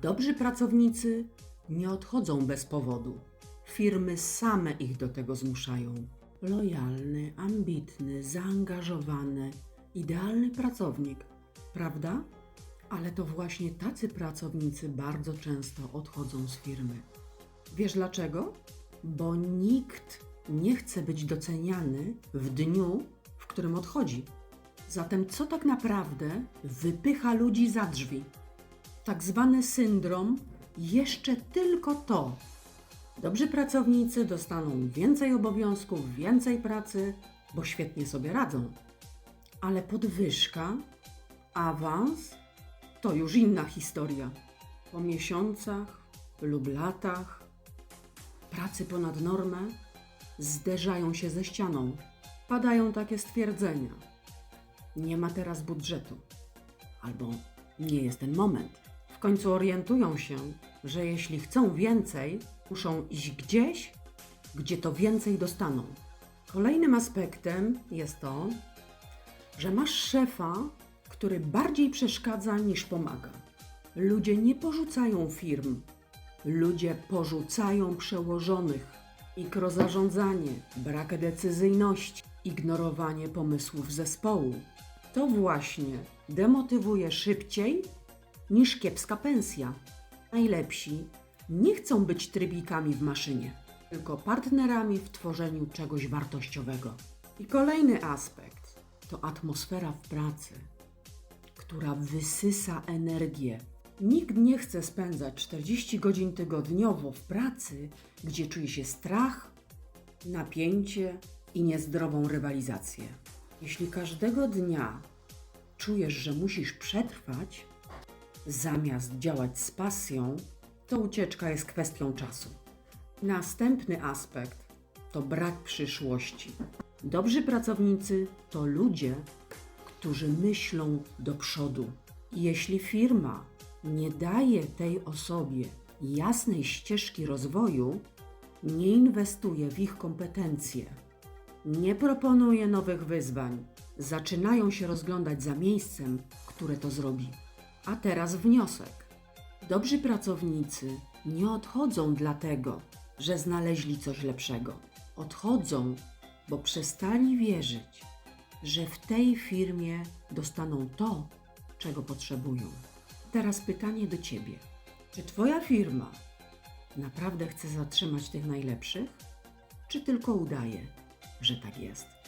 Dobrzy pracownicy nie odchodzą bez powodu. Firmy same ich do tego zmuszają. Lojalny, ambitny, zaangażowany, idealny pracownik, prawda? Ale to właśnie tacy pracownicy bardzo często odchodzą z firmy. Wiesz dlaczego? Bo nikt nie chce być doceniany w dniu, w którym odchodzi. Zatem co tak naprawdę wypycha ludzi za drzwi? Tak zwany syndrom jeszcze tylko to. Dobrzy pracownicy dostaną więcej obowiązków, więcej pracy, bo świetnie sobie radzą. Ale podwyżka, awans to już inna historia. Po miesiącach lub latach pracy ponad normę zderzają się ze ścianą. Padają takie stwierdzenia. Nie ma teraz budżetu. Albo nie jest ten moment. Końcu orientują się, że jeśli chcą więcej, muszą iść gdzieś, gdzie to więcej dostaną. Kolejnym aspektem jest to, że masz szefa, który bardziej przeszkadza niż pomaga. Ludzie nie porzucają firm, ludzie porzucają przełożonych. Mikrozarządzanie, brak decyzyjności, ignorowanie pomysłów zespołu. To właśnie demotywuje szybciej niż kiepska pensja. Najlepsi nie chcą być trybikami w maszynie, tylko partnerami w tworzeniu czegoś wartościowego. I kolejny aspekt to atmosfera w pracy, która wysysa energię. Nikt nie chce spędzać 40 godzin tygodniowo w pracy, gdzie czuje się strach, napięcie i niezdrową rywalizację. Jeśli każdego dnia czujesz, że musisz przetrwać, zamiast działać z pasją, to ucieczka jest kwestią czasu. Następny aspekt to brak przyszłości. Dobrzy pracownicy to ludzie, którzy myślą do przodu. Jeśli firma nie daje tej osobie jasnej ścieżki rozwoju, nie inwestuje w ich kompetencje, nie proponuje nowych wyzwań, zaczynają się rozglądać za miejscem, które to zrobi. A teraz wniosek. Dobrzy pracownicy nie odchodzą dlatego, że znaleźli coś lepszego. Odchodzą, bo przestali wierzyć, że w tej firmie dostaną to, czego potrzebują. Teraz pytanie do ciebie: czy Twoja firma naprawdę chce zatrzymać tych najlepszych, czy tylko udaje, że tak jest?